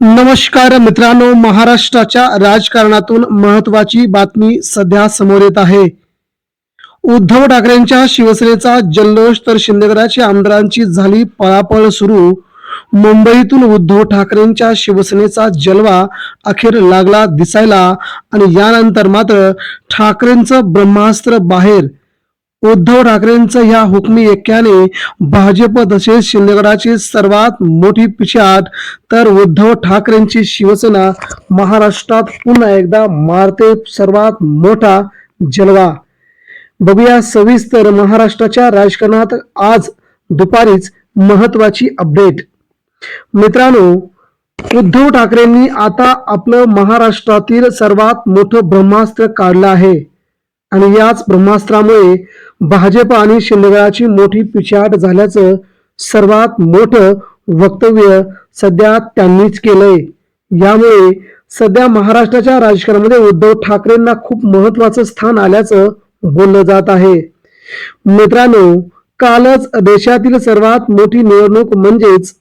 नमस्कार मित्रांनो महाराष्ट्राच्या राजकारणातून महत्वाची बातमी सध्या समोर येत आहे. उद्धव ठाकरेंच्या शिवसेनेचा जल्लोष तर शिंदेगडाच्या आमदारांची झाली पळापळ सुरू. मुंबईतून उद्धव ठाकरेंच्या शिवसेनेचा जलवा अखेर लागला दिसायला आणि यानंतर मात्र ठाकरेंचं ब्रह्मास्त्र बाहेर उद्धव ठाकरेंचं ह्या हुकमी ऐक्याने भाजप तसेच शिंदेगडाची सर्वात मोठी पिछाट. तर उद्धव ठाकरेंची शिवसेना महाराष्ट्रात पुन्हा एकदा मारते सर्वात मोठा जलवा. बघूया सविस्तर महाराष्ट्राच्या राजकारणात आज दुपारीच महत्वाची अपडेट. मित्रांनो उद्धव ठाकरेंनी आता आपलं महाराष्ट्रातील सर्वात मोठं ब्रह्मास्त्र काढलं आहे. आणि याच ब्रह्मास्त्रामुळे भाजप आणि शिंदेगडाची मोठी पिछाट झाल्याचं सर्वात मोठं वक्तव्य सध्या त्यांनीच केलंय. यामुळे सध्या महाराष्ट्राच्या राजकारणामध्ये उद्धव ठाकरेंना खूप महत्वाचं स्थान आल्याचं बोललं जात आहे. मित्रांनो कालच देशातील सर्वात मोठी निवडणूक म्हणजेच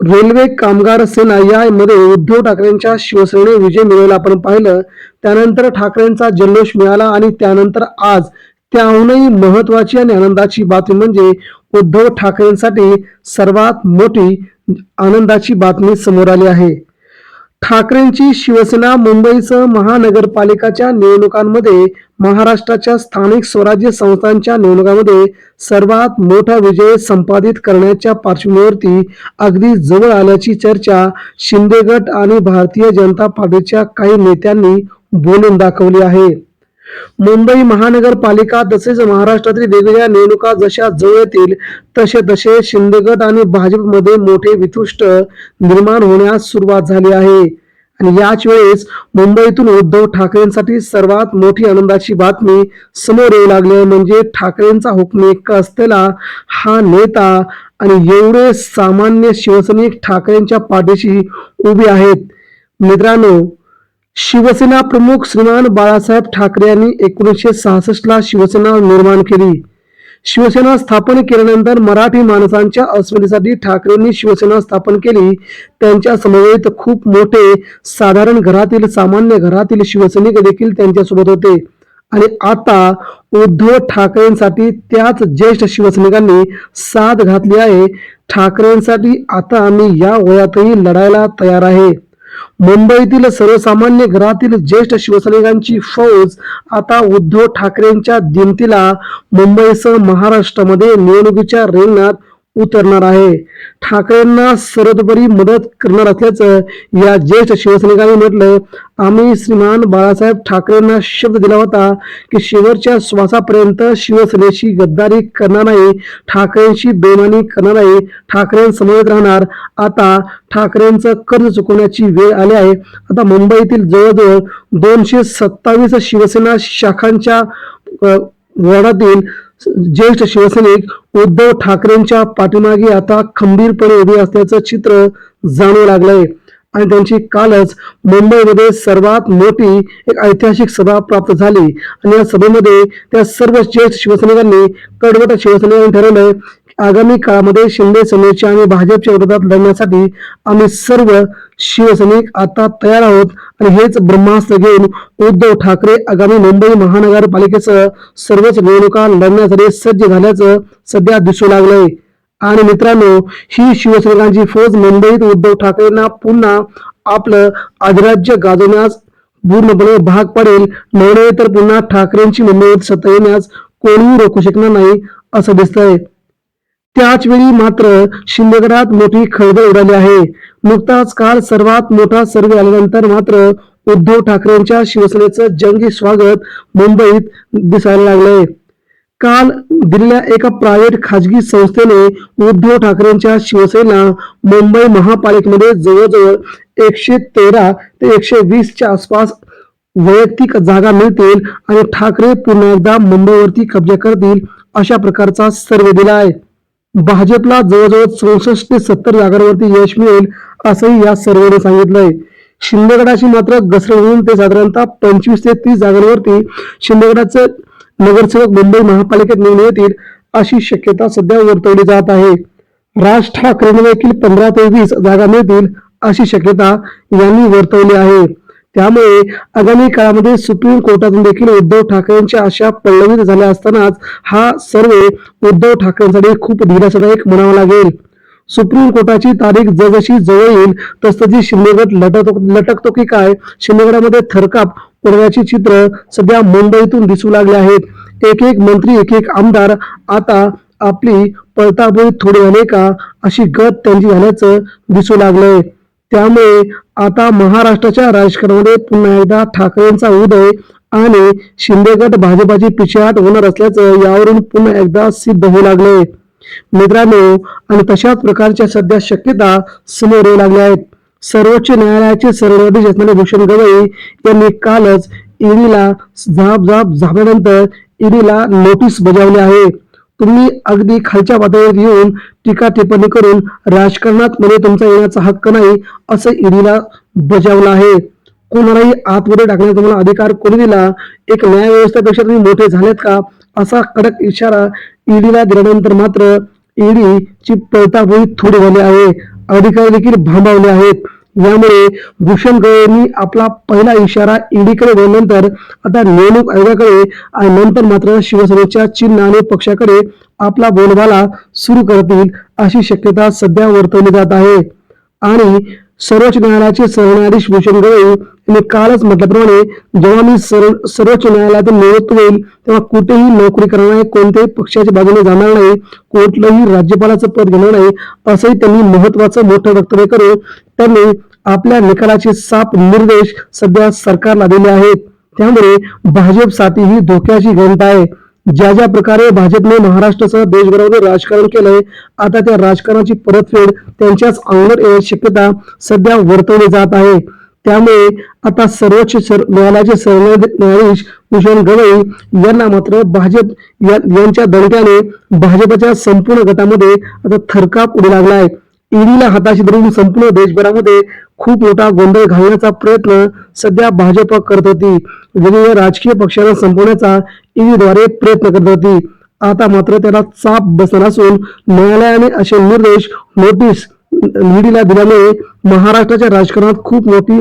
रेल्वे कामगार सेना यामध्ये उद्धव ठाकरेंच्या शिवसेने विजय मिळवला आपण पाहिलं. त्यानंतर ठाकरेंचा जल्लोष मिळाला आणि त्यानंतर आज त्याहूनही महत्वाची आणि आनंदाची बातमी म्हणजे उद्धव ठाकरेंसाठी सर्वात मोठी आनंदाची बातमी समोर आली आहे. ठाकरेंची शिवसेना मुंबईसह महानगरपालिकाच्या निवडणुकांमध्ये महाराष्ट्राच्या स्थानिक स्वराज्य संस्थांच्या निवडणुकांमध्ये सर्वात मोठा विजय संपादित करण्याच्या पार्श्वभूमीवरती अगदी जवळ आल्याची चर्चा शिंदे गट आणि भारतीय जनता पार्टीच्या काही नेत्यांनी बोलून दाखवली आहे. मुंबई महानगरपालिका तसेच महाराष्ट्रातील वेगवेगळ्या निवडणुका जशा जवळ येतील तसे तसे शिंदेगड आणि भाजपमध्ये मोठे वितुष्ट निर्माण होण्यास सुरुवात झाली आहे. आणि याच वेळेस मुंबईतून उद्धव ठाकरेंसाठी सर्वात मोठी आनंदाची बातमी समोर येऊ लागली म्हणजे ठाकरेंचा हुकमेक असलेला हा नेता आणि एवढे सामान्य शिवसैनिक ठाकरेंच्या पाठीशी उभे आहेत. मित्रांनो शिवसेना प्रमुख श्रीमान बाळासाहेब ठाकरे यांनी एकोणीसशे सहासष्टला शिवसेना निर्माण केली. शिवसेना स्थापन केल्यानंतर मराठी माणसांच्या अस्मितेसाठी ठाकरेंनी शिवसेना स्थापन केली. त्यांच्या समवेत खूप मोठे साधारण घरातील सामान्य घरातील शिवसैनिक देखील त्यांच्यासोबत होते. आणि आता उद्धव ठाकरेंसाठी त्याच ज्येष्ठ शिवसैनिकांनी साथ घातली आहे. ठाकरेंसाठी आता आम्ही या वयातही लढायला तयार आहे. मुंबईतील सर्वसामान्य घरातील ज्येष्ठ शिवसैनिकांची फौज आता उद्धव ठाकरेंच्या दिमतीला मुंबईसह महाराष्ट्रामध्ये निवडणुकीच्या रिंगणात उतरणार आहे. ठाकरेंना सर्वतोपरी मदत करणार असल्याचं या ज्येष्ठ शिवसैनिकांनी म्हटलं. आम्ही श्रीमान बाळासाहेब ठाकरेंना शब्द दिला होता की शेवटच्या श्वासापर्यंत शिवसेनेशी गद्दारी करणार नाही ठाकरेंशी बेमानी करणार नाही ठाकरेंसमवेत राहणार. आता ठाकरेंचं कर्ज चुकवण्याची वेळ आली आहे. आता मुंबईतील जवळजवळ दोनशे सत्तावीस शिवसेना शाखांच्या वॉर्डातील ज्येष्ठ शिवसैनिक उद्धव ठाकरेंच्या पाठीमागे आता खंबीरपणे उभे असल्याचं चित्र जाणवू लागलंय. आणि त्यांची कालच मुंबईमध्ये सर्वात मोठी एक ऐतिहासिक सभा प्राप्त झाली. आणि या सभेमध्ये त्या सर्व ज्येष्ठ शिवसैनिकांनी कडवट शिवसैनिकांनी ठरवलंय आगामी काळामध्ये शिंदे सेनेच्या आणि भाजपच्या विरोधात लढण्यासाठी आम्ही सर्व शिवसैनिक आता तयार आहोत. आणि हेच ब्रह्मास्त्र घेऊन उद्धव ठाकरे आगामी मुंबई महानगरपालिकेसह सर्वच निवडणुका लढण्यासाठी सज्ज झाल्याचं सध्या दिसू लागलंय. आणि मित्रांनो ही शिवसैनिकांची फौज मुंबईत उद्धव ठाकरेंना पुन्हा आपलं अधिराज्य गाजवण्यास पूर्णपणे भाग पडेल. नव्हे तर पुन्हा ठाकरेंची मुंबईत सत्ता येण्यास कोणीही रोखू शकणार नाही असं दिसतंय. त्याच वेळी मात्र शिंदेगडात मोठी खळबळ उडाली आहे. नुकताच काल सर्वात मोठा सर्वे आल्यानंतर मात्र उद्धव ठाकरेंच्या शिवसेनेचं जंगी स्वागत मुंबईत दिसायला लागलंय. काल दिलेल्या एका प्रायव्हेट खाजगी संस्थेने उद्धव ठाकरेंच्या शिवसेना मुंबई महापालिकेमध्ये जवळजवळ एकशे तेरा ते एकशे वीसच्या आसपास वैयक्तिक जागा मिळतील आणि ठाकरे पुन्हा एकदा मुंबईवरती कब्जा करतील अशा प्रकारचा सर्वे दिला आहे भाजपला जवळजवळ चौसष्ट ते सत्तर जागांवरती यश मिळेल असंही या सर्वेने सांगितलंय. शिंदेगडाची मात्र घसरण होऊन ते साधारणतः पंचवीस ते तीस जागांवरती शिंदेगडाचे नगरसेवक मुंबई महापालिकेत निवडून येतील अशी शक्यता सध्या वर्तवली जात आहे. राज ठाकरेंना देखील पंधरा ते वीस जागा मिळतील अशी शक्यता यांनी वर्तवली आहे. त्यामुळे आगामी काळामध्ये सुप्रीम कोर्टातून देखील उद्धव ठाकरेंच्या आशा पल्लवित झाल्या असतानाच हा सर्वे उद्धव ठाकरेंसाठी खूप दिलासादायक म्हणावा लागेल. सुप्रीम कोर्टाची तारीख जसजशी जवळ येईल तसतशी शिंदेगड लटकतो लटकतो की काय? शिंदेगडामध्ये थरकाप पडण्याची चित्र सध्या मुंबईतून दिसू लागले आहेत. एक एक मंत्री एक एक आमदार आता आपली पळताबोळी थोडी झाले का अशी गत त्यांची झाल्याचं दिसू लागलंय. त्यामुळे आता महाराष्ट्राच्या राजकारणामध्ये पुन्हा एकदा ठाकरेंचा उदय आणि शिंदेगट भाजपाची पिछेहाट होणार असल्याचं यावरून पुन्हा एकदा सिद्ध होऊ लागले. मित्रांनो आणि तशाच प्रकारच्या सध्या शक्यता समोर येऊ लागल्या आहेत. सर्वोच्च न्यायालयाचे सरन्यायाधीश असणारे भूषण गवई यांनी कालच ईडीला झाप झाप झाल्यानंतर ईडीला नोटीस बजावली आहे. तुम्ही अगदी खालच्या पातळीवर येऊन टीका टिप्पणी करून राजकारणात मध्ये तुमचा येण्याचा हक्क नाही असं ईडीला बजावलं आहे. कोणालाही आतमध्ये टाकण्याचा तुम्हाला अधिकार कोणी दिला? एक न्यायव्यवस्थेपेक्षा तुम्ही मोठे झालेत का? असा कडक इशारा ईडीला दिल्यानंतर मात्र ईडी ची पळताबोळी थोडी झाली आहे. अधिकारी देखील भांबावले आहेत. यामुळे भूषण गवईंनी आपला पहिला इशारा ईडीकडे दिल्यानंतर आता निवडणूक आयोगाकडे आणि नंतर मात्र शिवसेनेच्या चिन्ह आणि पक्षाकडे आपला बोलबाला सुरू करतील अशी शक्यता सध्या वर्तवली जात आहे. आणि सर्वोच्च न्यायालयाचे सरन्यायाधीश भूषण गवई यांनी कालच म्हटल्याप्रमाणे जेव्हा मी सर्वोच्च न्यायालयातून निवृत्त होईल तेव्हा कुठेही नोकरी करणार नाही कोणत्याही पक्षाच्या बाजूने जाणार नाही कुठलंही राज्यपालाचं पद घेणार नाही असंही त्यांनी महत्वाचं मोठं वक्तव्य करून त्यांनी आपल्या निकालाचे साप निर्देश सध्या सरकारला दिले आहेत. त्यामुळे भाजपसाठी ही धोक्याची घंटा आहे. ज्या ज्या प्रकारे भाजपने महाराष्ट्रासह देशभरामध्ये राजकारण केलंय आता त्या राजकारणाची परतफेड त्यांच्याच अंगावर येण्याची शक्यता सध्या वर्तवली जात आहे. त्यामुळे आता सर्वोच्च न्यायालयाचे सरन्यायाधीश भूषण गवई यांना मात्र भाजप यांच्या दणक्याने भाजपच्या संपूर्ण गटामध्ये आता थरकाप उडू लागला आहे ईडीला हाताशी धरून संपूर्ण देशभरामध्ये खूप मोठा गोंधळ घालण्याचा प्रयत्न सध्या भाजप करत होती. विविध राजकीय पक्षांना संपवण्याचा ईडीद्वारे प्रयत्न करत होती. आता मात्र त्याला चाप बसणार असून न्यायालयाने असे निर्देश नोटीस ईडीला दिल्यामुळे महाराष्ट्राच्या राजकारणात खूप मोठी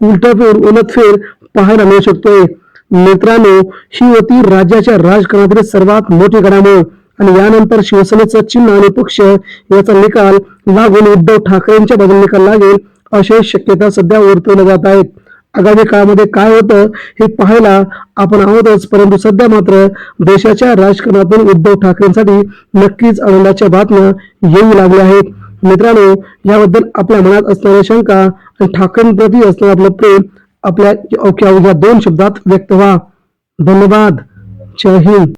उलटफेर उलटफेर पाहायला मिळू शकतोय. मित्रांनो ही होती राज्याच्या राजकारणातील सर्वात मोठी घडामोड आणि यानंतर शिवसेनेचं चिन्ह आणि पक्ष याचा निकाल लागून उद्धव ठाकरेंच्या बाजूने निकाल लागेल. अशा शक्यता सध्या वर्तवल्या जात आहेत. आगामी काळामध्ये काय होतं हे पाहायला आपण आहोतच परंतु सध्या मात्र देशाच्या राजकारणातून उद्धव ठाकरेंसाठी नक्कीच आनंदाच्या बातम्या येऊ लागल्या आहेत. मित्रांनो याबद्दल आपल्या मनात असणाऱ्या शंका आणि ठाकरेंप्रती असणारं आपलं प्रेम आपल्या अवघ्या अवघ्या दोन शब्दात व्यक्त व्हा. धन्यवाद. जय हिंद.